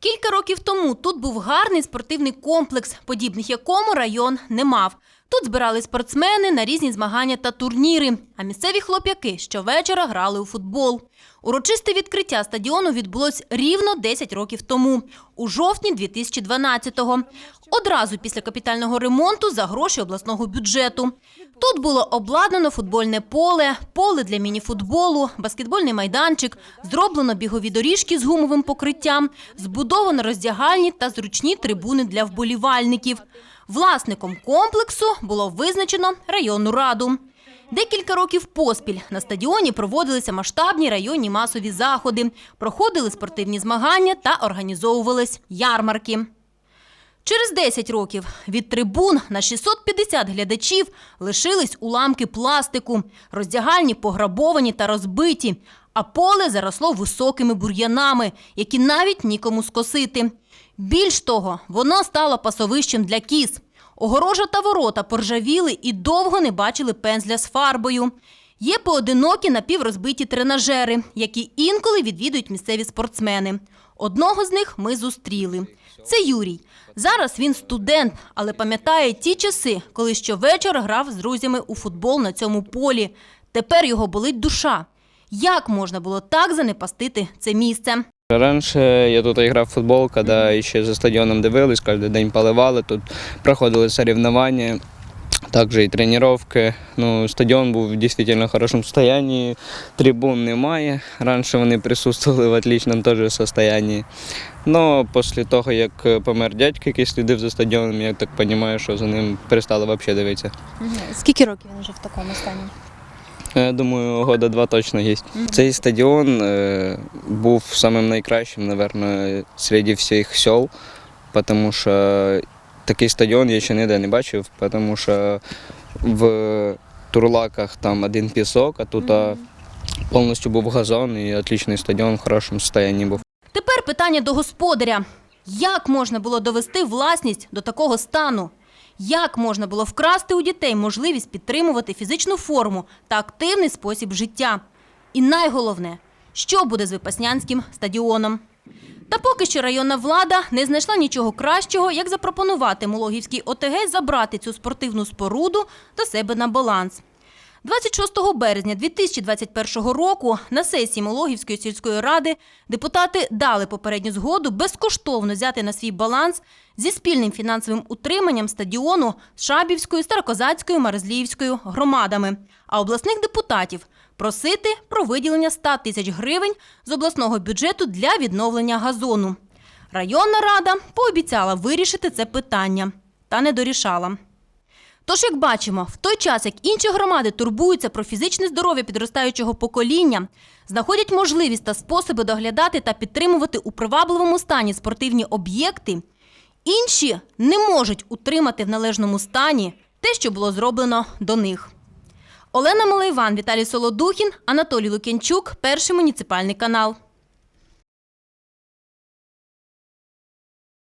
Кілька років тому тут був гарний спортивний комплекс, подібних якому район не мав. Тут збирали спортсмени на різні змагання та турніри, а місцеві хлоп'яки щовечора грали у футбол. Урочисте відкриття стадіону відбулось рівно 10 років тому, у жовтні 2012-го. Одразу після капітального ремонту за гроші обласного бюджету. Тут було обладнано футбольне поле, поле для мініфутболу, баскетбольний майданчик, зроблено бігові доріжки з гумовим покриттям, збудовано роздягальні та зручні трибуни для вболівальників. Власником комплексу було визначено районну раду. Декілька років поспіль на стадіоні проводилися масштабні районні масові заходи, проходили спортивні змагання та організовувались ярмарки. Через 10 років від трибун на 650 глядачів лишились уламки пластику, роздягальні пограбовані та розбиті, а поле заросло високими бур'янами, які навіть нікому скосити. Більш того, воно стало пасовищем для кіз. Огорожа та ворота поржавіли і довго не бачили пензля з фарбою. Є поодинокі напіврозбиті тренажери, які інколи відвідують місцеві спортсмени. Одного з них ми зустріли. Це Юрій. Зараз він студент, але пам'ятає ті часи, коли щовечора грав з друзями у футбол на цьому полі. Тепер його болить душа. Як можна було так занепастити це місце? Раніше я тут грав в футбол, коли ще за стадіоном дивились, кожен день поливали, тут проходили соревновання, також і тренування. Ну, стадіон був в дійсно хорошому стані, трибун немає. Раніше вони присутствували в отличному теж стані. Ну, після того, як помер дядько, який слідив за стадіоном, я так розумію, що за ним перестали взагалі дивитися. Скільки років він вже в такому стані? Я думаю, года два точно є. Цей стадіон е, був самим найкращим, мабуть, серед всіх сел, тому що такий стадіон я ще ніде не бачив, тому що в Турлаках там один пісок, а тут а, повністю був газон і отличний стадіон в хорошому стані був. Тепер питання до господаря: як можна було довести власність до такого стану? Як можна було вкрасти у дітей можливість підтримувати фізичну форму та активний спосіб життя? І найголовне, що буде з Випаснянським стадіоном? Та поки що районна влада не знайшла нічого кращого, як запропонувати Мологівській ОТГ забрати цю спортивну споруду до себе на баланс. 26 березня 2021 року на сесії Мологівської сільської ради депутати дали попередню згоду безкоштовно взяти на свій баланс зі спільним фінансовим утриманням стадіону з Шабівською, Старокозацькою, Марзліївською громадами, а обласних депутатів просити про виділення 100 тисяч гривень з обласного бюджету для відновлення газону. Районна рада пообіцяла вирішити це питання та не дорішала. Тож, як бачимо, в той час, як інші громади турбуються про фізичне здоров'я підростаючого покоління, знаходять можливість та способи доглядати та підтримувати у привабливому стані спортивні об'єкти, інші не можуть утримати в належному стані те, що було зроблено до них. Олена Малайван, Віталій Солодухін, Анатолій Лукінчук, перший муніципальний канал.